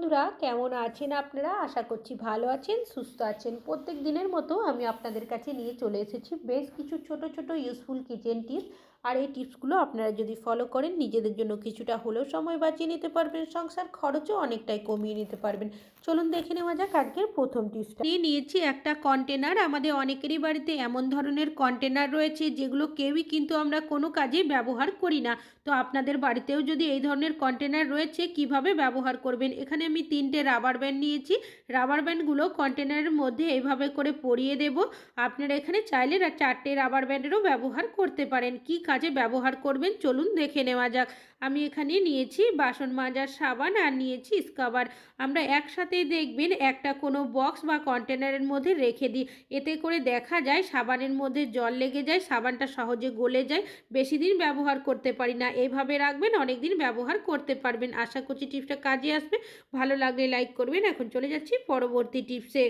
বন্ধুরা, কেমন আছেন আপনারা? আশা করছি ভালো আছেন, সুস্থ আছেন। প্রত্যেক দিনের মতো আমি আপনাদের কাছে নিয়ে চলে এসেছি বেশ কিছু ছোট ছোট ইউজফুল কিচেন টিপস আর এই টিপসগুলো আপনারা যদি ফলো করেন, নিজেদের জন্য কিছুটা হলেও সময় বাঁচিয়ে নিতে পারবেন, সংসার খরচও অনেকটাই কমিয়ে নিতে পারবেন। চলুন দেখে নেওয়া যাক আজকের প্রথম টিপসটা। নিয়ে নিয়েছি একটা কন্টেনার আমাদের অনেকেরই বাড়িতে এমন ধরনের কন্টেনার রয়েছে যেগুলো কেউই কিন্তু আমরা কোনো কাজে ব্যবহার করি না। তো আপনাদের বাড়িতেও যদি এই ধরনের কন্টেনার রয়েছে, কীভাবে ব্যবহার করবেন? এখানে আমি তিনটে রাবার ব্যান্ড নিয়েছি। রাবার ব্যান্ডগুলো কন্টেনারের মধ্যে এইভাবে করে পরিয়ে দেব। আপনারা এখানে চাইলে চারটে রাবার ব্যান্ডেরও ব্যবহার করতে পারেন। কি কাজে ব্যবহার করবেন? চলুন দেখে নেওয়া যাক। আমি এখানে নিয়েছি বাসন মাজার, সাবান আর নিয়েছি স্কাবার। আমরা একসাথেই দেখবেন একটা কোনো বক্স বা কন্টেনারের মধ্যে রেখে দিই। এতে করে দেখা যায় সাবানের মধ্যে জল লেগে যায়, সাবানটা সহজে গলে যায়, বেশি দিন ব্যবহার করতে পারি না। এইভাবে রাখবেন অনেক দিন ব্যবহার করতে পারবেন। আশা করছি টিপসটা কাজে আসবে। ভালো লাগলে লাইক করবেন। এখন চলে যাচ্ছি পরবর্তী টিপসে।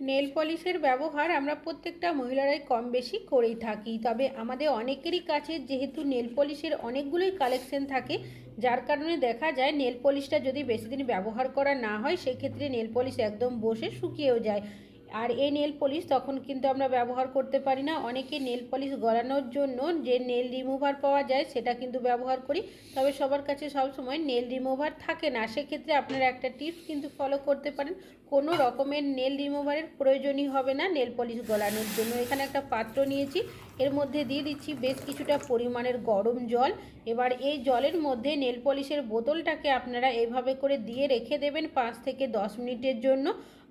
নেল পলিশের ব্যবহার আমরা প্রত্যেকটা মহিলারাই কম বেশি করেই থাকি। তবে আমাদের অনেকেরই কাছে যেহেতু নেল পলিশের অনেকগুলোই কালেকশন থাকে, যার কারণে দেখা যায় নেল পলিশটা যদি বেশি দিন ব্যবহার করা না হয়, সেক্ষেত্রে নেল পলিশ একদম বসে শুকিয়েও যায়। আর এই নেল পলিশ তখন কিন্তু আমরা ব্যবহার করতে পারি না। অনেকে নেল পলিশ গলানোর জন্য যে নেল রিমুভার পাওয়া যায় সেটা কিন্তু ব্যবহার করি। তবে সবার কাছে সব সময় নেল রিমুভার থাকে না। সেক্ষেত্রে আপনারা একটা টিপস কিন্তু ফলো করতে পারেন। কোনো রকমের নেল রিমুভারের প্রয়োজনই হবে না নেল পলিশ গলানোর জন্য। এখানে একটা পাত্র নিয়েছি। এর মধ্যে দিয়ে দিচ্ছি বেশ কিছুটা পরিমাণের গরম জল। এবার এই জলের মধ্যে নেল পলিশের বোতলটাকে আপনারা এইভাবে করে দিয়ে রেখে দেবেন পাঁচ থেকে দশ মিনিটের জন্য।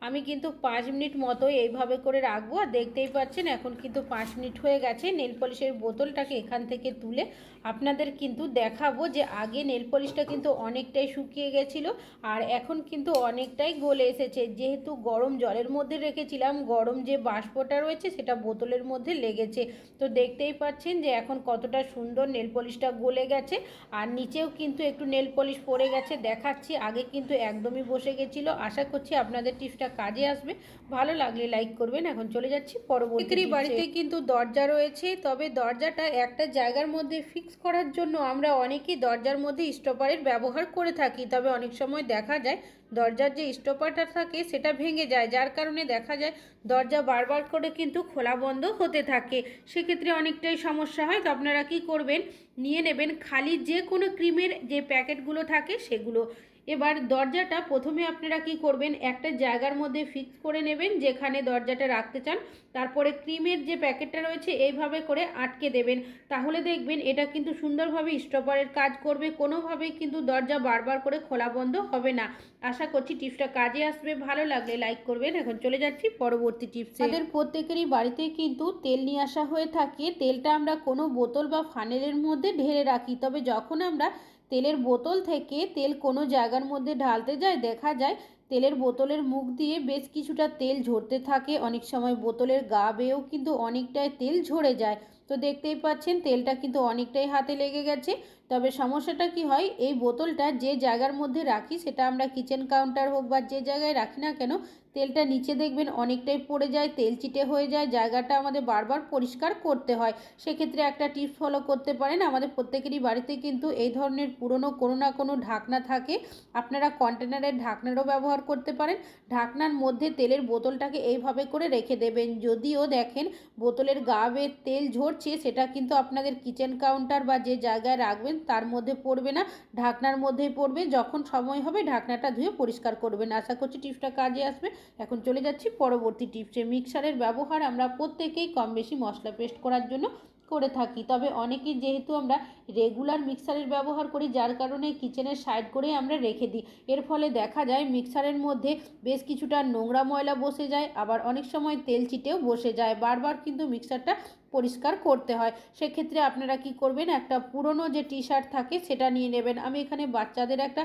আমি কিন্তু পাঁচ মিনিট মতো এইভাবে করে রাখব আর দেখতেই পাচ্ছেন এখন কিন্তু পাঁচ মিনিট হয়ে গেছে। নেল পলিশের বোতলটাকে এখান থেকে তুলে আপনাদের কিন্তু দেখাবো যে আগে নেল পলিশটা কিন্তু অনেকটাই শুকিয়ে গেছিল আর এখন কিন্তু অনেকটাই গলে এসেছে। যেহেতু গরম জলের মধ্যে রেখেছিলাম, গরম যে বাষ্পটা রয়েছে সেটা বোতলের মধ্যে লেগেছে। তো দেখতেই পাচ্ছেন যে এখন কতটা সুন্দর নেল পলিশটা গলে গেছে আর নিচেও কিন্তু একটু নেল পলিশ পড়ে গেছে। দেখাচ্ছি, আগে কিন্তু একদমই বসে গেছিল। আশা করছি আপনাদের টিপসটা কাজে আসবে ভালো লাগলে লাইক করবেন। এখন চলে যাচ্ছি পরবর্তী বাড়িতে কিন্তু দরজা রয়েছে তবে দরজাটা একটা জায়গার মধ্যে ফিক্স করার জন্য আমরা অনেকেই দরজার মধ্যে স্টপারের ব্যবহার করে থাকি তবে অনেক সময় দেখা যায় দরজার যে স্টপারটা থাকে সেটা ভেঙে যায় যার কারণে দেখা যায় দরজা বারবার করে কিন্তু খোলা বন্ধ হতে থাকে। সেক্ষেত্রে অনেকটাই সমস্যা হয় তো আপনারা কি করবেন? নিয়ে নেবেন খালি যে কোনো ক্রিমের যে প্যাকেটগুলো থাকে সেগুলো। এবার দরজাটা প্রথমে আপনারা কি করবেন? একটা জায়গার মধ্যে ফিক্স করে নেবেন, যেখানে দরজাটা রাখতে চান। তারপরে ক্রিমের যে প্যাকেটটা রয়েছে, এইভাবে করে আটকে দেবেন। তাহলে দেখবেন এটা কিন্তু সুন্দরভাবে স্টপারের কাজ করবে। কোনোভাবেই কিন্তু দরজা বারবার করে খোলা বন্ধ হবে না। আশা করছি টিপসটা কাজে আসবে। ভালো লাগলে লাইক করবেন। এখন চলে যাচ্ছি পরবর্তী টিপস। আমাদের প্রত্যেকেরই বাড়িতে কিন্তু তেল নিয়ে আসা হয়ে থাকে। তেলটা আমরা কোনো বোতল বা ফানেলের মধ্যে ঢেলে রাখি। তবে যখন আমরা তেলের বোতল থেকে তেল কোনো জায়গার মধ্যে ঢালতে যায়, দেখা যায় তেলের বোতলের মুখ দিয়ে বেশ কিছুটা তেল ঝরতে থাকে। অনেক সময় বোতলের গা বেয়েও কিন্তু অনেকটাই তেল ঝরে যায়। তো দেখতেই পাচ্ছেন, তেলটা কিন্তু অনেকটাই হাতে লেগে গেছে। তবে সমস্যাটা কি হয়, এই বোতলটা যে জায়গার মধ্যে রাখি সেটা আমরা কিচেন কাউন্টার হোক বা যে জায়গায় রাখি না কেন, তেলটা নিচে দেখবেন অনেকটাই পড়ে যায়, তেল চিটে হয়ে যায়, জায়গাটা আমাদের বারবার পরিষ্কার করতে হয়। সেক্ষেত্রে একটা টিপস ফলো করতে পারেন, আমাদের প্রত্যেকেরই বাড়িতে কিন্তু এই ধরনের পুরনো কোনো না কোনো ঢাকনা থাকে। আপনারা কন্টেনারের ঢাকনারও ব্যবহার করতে পারেন, ঢাকনার মধ্যে তেলের বোতলটাকে এইভাবে করে রেখে দেবেন। যদিও দেখেন, বোতলের গা তেল ঝরছে, সেটা কিন্তু আপনাদের কিচেন কাউন্টার বা যে জায়গায় রাখবেন তার মধ্যে পড়বে না, ঢাকনার মধ্যেই পড়বে, যখন সময় হবে ঢাকনাটা ধুয়ে পরিষ্কার করবেন। আশা করছি টিপসটা কাজে আসবে। এখন চলে যাচ্ছি পরবর্তী টিপসে। মিক্সারের ব্যবহার আমরা প্রত্যেকেই কম বেশি মশলা পেস্ট করার জন্য করে থাকি। তবে অনেকেই যেহেতু আমরা রেগুলার মিক্সারের ব্যবহার করি, যার কারণে কিচেনের সাইড করে আমরা রেখে দিই। এর ফলে দেখা যায় মিক্সারের মধ্যে বেশ কিছুটা নোংরা ময়লা বসে যায়, আবার অনেক সময় তেল চিটেও বসে যায়। বারবার কিন্তু মিক্সারটা পরিষ্কার করতে হয়। সেক্ষেত্রে আপনারা কি করবেন? একটা পুরনো যে টি শার্ট থাকে, সেটা নিয়ে নেবেন। আমি এখানে বাচ্চাদের একটা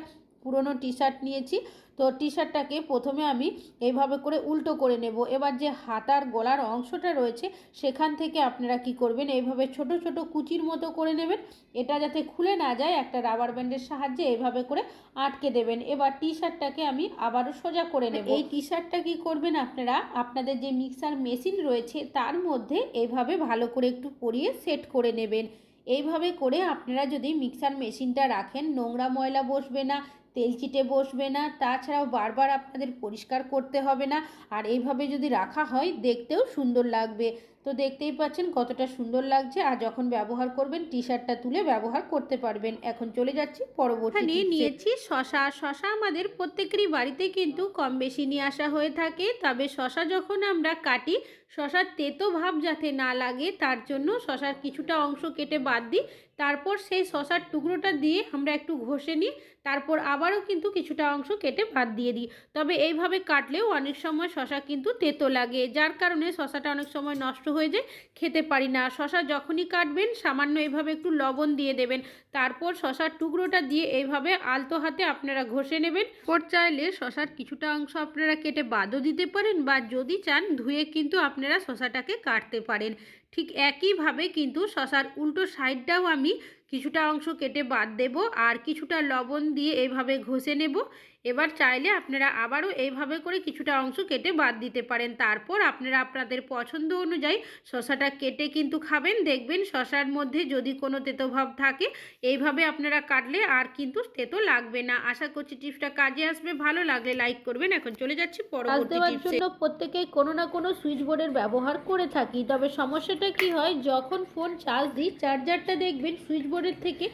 পুরনো টি শার্ট নিয়েছি। তো টি শার্টটাকে প্রথমে আমি এইভাবে করে উল্টো করে নেব। এবার যে হাতার গলার অংশটা রয়েছে সেখান থেকে আপনারা কি করবেন? এইভাবে ছোট ছোট কুচির মতো করে নেবেন। এটা যাতে খুলে না যায় একটা রাবার ব্যান্ডের সাহায্যে এইভাবে করে আটকে দেবেন। এবার টি শার্টটাকে আমি আবারও সোজা করে নেব। এই টি শার্টটা কি করবেন আপনারা? আপনাদের যে মিক্সার মেশিন রয়েছে তার মধ্যে এইভাবে ভালো করে একটু পরিয়ে সেট করে নেবেন। এইভাবে করে আপনারা যদি মিক্সার মেশিনটা রাখেন নোংরা ময়লা বসবে না তেল চিটে বসবে না তাছাড়াও বারবার আপনাদের পরিষ্কার করতে হবে না। আর এইভাবে যদি রাখা হয় দেখতেও সুন্দর লাগবে। তো দেখতেই পাচ্ছেন কতটা সুন্দর লাগছে। আর যখন ব্যবহার করবেন টি শার্টটা তুলে ব্যবহার করতে পারবেন। এখন চলে যাচ্ছি পরবর্তী। নিয়েছি শশা। শশা আমাদের প্রত্যেকেরই বাড়িতে কিন্তু কম বেশি নিয়ে আসা হয়ে থাকে। তবে শশা যখন আমরা কাটি শশার তেতো ভাব যাতে না লাগে তার জন্য শশার কিছুটা অংশ কেটে বাদ দিই। তারপর সেই শশার টুকরোটা দিয়ে আমরা একটু ঘষে নিই, তারপর আবারও কিন্তু কিছুটা অংশ কেটে বাদ দিয়ে দিই। তবে এইভাবে কাটলেও অনেক সময় শশা কিন্তু তেতো লাগে, যার কারণে শশাটা অনেক সময় নষ্ট হয়ে যায়, খেতে পারি না। শশা যখনই কাটবেন, সামান্য এইভাবে একটু লবণ দিয়ে দেবেন। তারপর শশার টুকরোটা দিয়ে এইভাবে আলতো হাতে আপনারা ঘষে নেবেন। ওর চাইলে শশার কিছুটা অংশ আপনারা কেটে বাদও দিতে পারেন বা যদি চান ধুয়ে কিন্তু আপনারা শশাটাকে কাটতে পারেন। ঠিক একইভাবে কিন্তু শশার উল্টো সাইডটাও আমি কিছুটা অংশ কেটে বাদ দেব আর কিছুটা লবণ দিয়ে এইভাবে ঘষে নেব। এবার চাইলে আপনারা আবারও এইভাবে করে কিছুটা অংশ কেটে বাদ দিতে পারেন। তারপর আপনারা আপনাদের পছন্দ অনুযায়ী শশাটা কেটে কিন্তু খাবেন। দেখবেন শশার মধ্যে যদি কোনো তেতোভাব থাকে এইভাবে আপনারা কাটলে আর কিন্তু তেতো লাগবে না। আশা করছি টিপসটা কাজে আসবে। ভালো লাগলে লাইক করবেন। এখন চলে যাচ্ছি পরবর্তী জন্য প্রত্যেকেই কোনো না কোনো সুইচ বোর্ডের ব্যবহার করে থাকি। তবে সমস্যাটা কি হয়? যখন ফোন চার্জ দিই চার্জারটা দেখবেন সুইচ বোর্ডের থেকে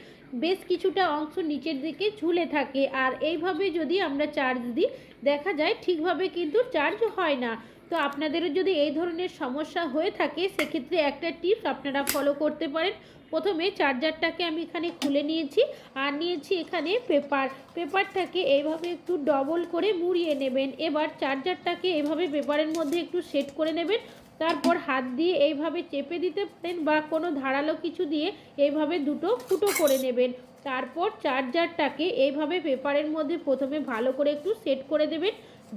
বেশ কিছুটা অংশ নিচের দিকে ঝুলে থাকে। আর এইভাবে যদি আমরা চার্জ দিই, দেখা যায় ঠিকভাবে কিন্তু চার্জ হয় না। তো আপনাদেরও যদি এই ধরনের সমস্যা হয়ে থাকে, সেক্ষেত্রে একটা টিপস আপনারা ফলো করতে পারেন। প্রথমে চার্জারটাকে আমি এখানে খুলে নিয়েছি। আর নিয়েছি এখানে পেপার। পেপারটাকে এইভাবে একটু ডবল করে মুড়িয়ে নেবেন। এবার চার্জারটাকে এভাবে পেপারের মধ্যে একটু সেট করে নেবেন। তারপর হাত দিয়ে এইভাবে চেপে দিতে পারেন বা কোনো ধারালো কিছু দিয়ে এইভাবে দুটো ফুটো করে নেবেন। তারপর চার্জারটাকে এইভাবে পেপারের মধ্যে প্রথমে ভালো করে একটু সেট করে দেবেন।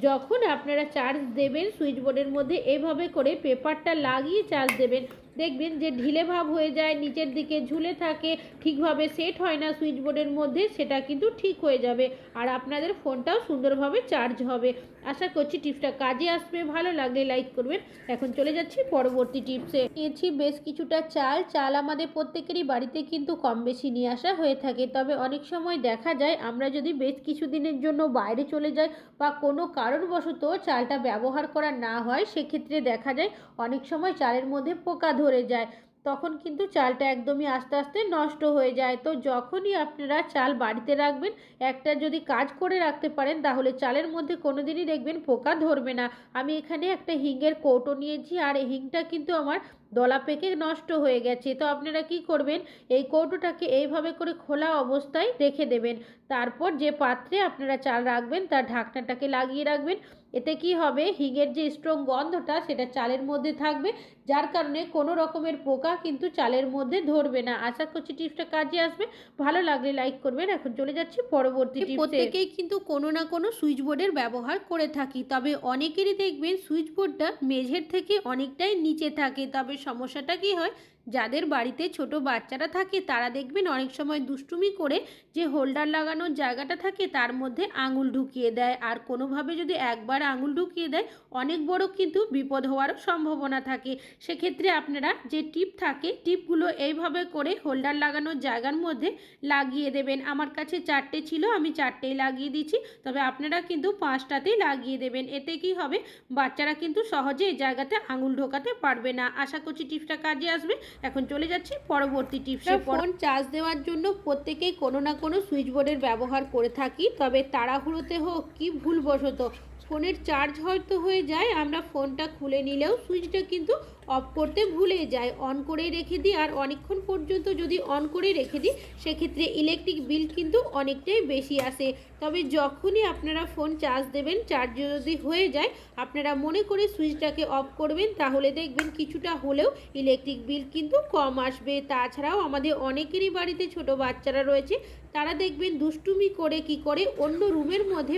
যখন আপনারা চার্জ দেবেন, সুইচ বোর্ডের মধ্যে এভাবে করে পেপারটা লাগিয়ে চার্জ দেবেন। দেখবেন যে ঢিলে ভাব হয়ে যায়, নিচের দিকে ঝুলে থাকে, ঠিকভাবে সেট হয় না সুইচ বোর্ডের মধ্যে, সেটা কিন্তু ঠিক হয়ে যাবে। আর আপনাদের ফোনটাও সুন্দরভাবে চার্জ হবে। আশা করছি টিপসটা কাজে আসবে, ভালো লাগলে লাইক করবেন। এখন চলে যাচ্ছি পরবর্তী টিপসে নিয়েছি বেশ কিছুটা চাল। চাল আমাদের প্রত্যেকেরই বাড়িতে কিন্তু কম বেশি নিয়ে আসা হয়ে থাকে। তবে অনেক সময় দেখা যায়, আমরা যদি বেশ কিছু দিনের জন্য বাইরে চলে যাই বা কোনো কারণবশত চালটা ব্যবহার করা না হয়, সেক্ষেত্রে দেখা যায় অনেক সময় চালের মধ্যে পোকা ধরে যায়। তখন কিন্তু চালটা একদমই আস্তে আস্তে নষ্ট হয়ে যায়। তো যখনই আপনারা চাল বাড়িতে রাখবেন, একটা যদি কাজ করে রাখতে পারেন, তাহলে চালের মধ্যে কোনো দিনই দেখবেন পোকা ধরবে না। আমি এখানে একটা হিঙ্গের কৌটো নিয়েছি, আর হিংটা কিন্তু আমার দলা পেকে নষ্ট হয়ে গেছে। তো আপনারা কি করবেন? এই কৌটোটাকে এইভাবে করে খোলা অবস্থায় রেখে দেবেন। তারপর যে পাত্রে আপনারা চাল রাখবেন, তার ঢাকনাটাকে লাগিয়ে রাখবেন। এতে কি হবে? হিঙের যে স্ট্রং গন্ধটা, সেটা চালের মধ্যে থাকবে। যার কারণে কোনো রকমের পোকা কিন্তু চালের মধ্যে ধরবে না। আশা করছি টিপসটা কাজে আসবে। ভালো লাগলে লাইক করবেন। এখন চলে যাচ্ছি পরবর্তী প্রত্যেকেই কিন্তু কোনো না কোনো সুইচ বোর্ডের ব্যবহার করে থাকি। তবে অনেকেরই দেখবেন সুইচ বোর্ডটা মেঝের থেকে অনেকটাই নিচে থাকে। তবে সমস্যাটা কি হয়? যাদের বাড়িতে ছোট বাচ্চারা থাকে, তারা দেখবেন অনেক সময় দুষ্টুমি করে যে হোল্ডার লাগানোর জায়গাটা থাকে, তার মধ্যে আঙুল ঢুকিয়ে দেয়। আর কোনোভাবে যদি একবার আঙুল ঢুকিয়ে দেয়, অনেক বড় কিন্তু বিপদ হওয়ারও সম্ভাবনা থাকে। সেক্ষেত্রে আপনারা যে টিপ থাকে, টিপগুলো এইভাবে করে হোল্ডার লাগানোর জায়গার মধ্যে লাগিয়ে দেবেন। আমার কাছে চারটে ছিল, আমি চারটেই লাগিয়ে দিচ্ছি তবে আপনারা কিন্তু পাঁচটাতেই লাগিয়ে দেবেন। এতে কি হবে? বাচ্চারা কিন্তু সহজে এই জায়গাতে আঙুল ঢোকাতে পারবে না। আশা করছি টিপসটা কাজে আসবে। এখন চলে যাচ্ছি পরবর্তী টিপসে। ফোন চার্জ দেওয়ার জন্য প্রত্যেকেই কোনো না কোনো সুইচ বোর্ডের ব্যবহার করে থাকি, তবে তাড়াহুড়োতে হোক কি ভুলবশত ফোনের চার্জ হয়তো হয়ে যায়, আমরা ফোনটা খুলে নিলেও সুইচটা কিন্তু অফ করতে ভুলে যাই অন করেই রেখে দিই। আর অনেকক্ষণ পর্যন্ত যদি অন করে রেখে দিই, সেক্ষেত্রে ইলেকট্রিক বিল কিন্তু অনেকটাই বেশি আসে। তবে যখনই আপনারা ফোন চার্জ দেবেন চার্জ যদি হয়ে যায়, আপনারা মনে করে সুইচটাকে অফ করবেন, তাহলে দেখবেন কিছুটা হলেও ইলেকট্রিক বিল কিন্তু কম আসবে। তাছাড়াও আমাদের অনেকেরই বাড়িতে ছোট বাচ্চারা রয়েছে, তারা দেখবেন দুষ্টুমি করে কি করে, অন্য রুমের মধ্যে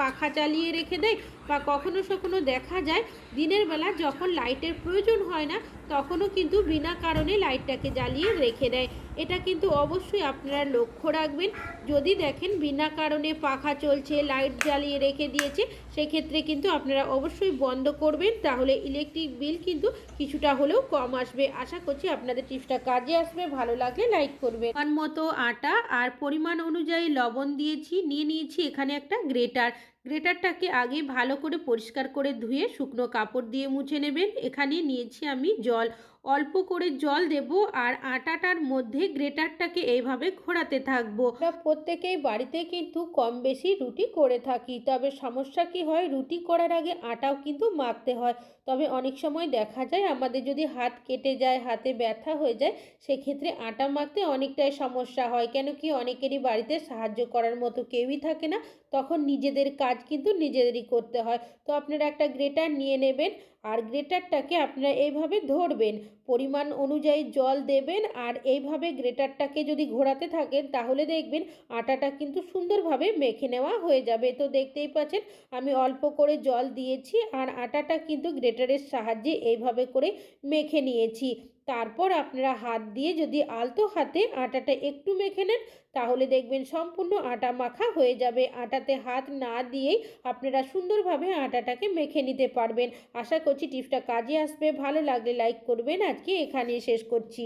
পাখা চালিয়ে রেখে দেয় বা কখনো সখনো দেখা যায়, দিনের বেলা যখন লাইটের প্রয়োজন হয় না, তখনও কিন্তু বিনা কারণে লাইটটাকে জ্বালিয়ে রেখে দেয়। এটা কিন্তু অবশ্যই আপনারা লক্ষ্য রাখবেন। যদি দেখেন বিনা কারণে পাখা চলছে, লাইট জ্বালিয়ে রেখে দিয়েছে, সেক্ষেত্রে কিন্তু আপনারা অবশ্যই বন্ধ করবেন। তাহলে ইলেকট্রিক বিল কিন্তু কিছুটা হলেও কম আসবে। আশা করছি আপনাদের টিপসটা কাজে আসবে। ভালো লাগলে লাইক করবেন। পরিমাণ মতো আটা আর পরিমাণ অনুযায়ী লবণ দিয়েছি, নিয়ে নিয়েছি এখানে একটা গ্রেটার। গ্রেটারটাকে আগে ভালো করে পরিষ্কার করে ধুয়ে শুকনো কাপড় দিয়ে মুছে নেবেন। এখানে নিয়েছি আমি জল। অল্প করে জল দেব আর আটাটার মধ্যে গ্রেটারটাকে এইভাবে ঘোরাতে থাকব। প্রত্যেকেই বাড়িতে কিন্তু কম বেশি রুটি করে থাকি, তবে সমস্যা কি হয়? রুটি করার আগে আটাও কিন্তু মাখতে হয়। তবে অনেক সময় দেখা যায় আমাদের যদি হাত কেটে যায়, হাতে ব্যথা হয়ে যায়, সেক্ষেত্রে আটা মাখতে অনেকটাই সমস্যা হয়। কেন কি অনেকেরই বাড়িতে সাহায্য করার মতো কেউই থাকে না। তখন নিজেদের কাজ কিন্তু নিজেদেরই করতে হয়। তো আপনারা একটা গ্রেটার নিয়ে নেবেন আর গ্রেটারটাকে আপনারা এইভাবে ধরবেন। পরিমাণ অনুযায়ী জল দেবেন আর এইভাবে গ্রেটারটাকে যদি ঘোরাতে থাকেন, তাহলে দেখবেন আটাটা কিন্তু সুন্দরভাবে মেখে নেওয়া হয়ে যাবে। তো দেখতেই পাচ্ছেন, আমি অল্প করে জল দিয়েছি আর আটাটা কিন্তু গ্রেটারের সাহায্যে এইভাবে করে মেখে নিয়েছি। তারপর আপনারা হাত দিয়ে যদি আলতো হাতে আটাটা একটু মেখে নেন, তাহলে দেখবেন সম্পূর্ণ আটা মাখা হয়ে যাবে। আটাতে হাত না দিয়েই আপনারা সুন্দরভাবে আটাটাকে মেখে নিতে পারবেন। আশা করছি টিপসটা কাজে আসবে। ভালো লাগলে লাইক করবেন। আজকে এখানেই শেষ করছি।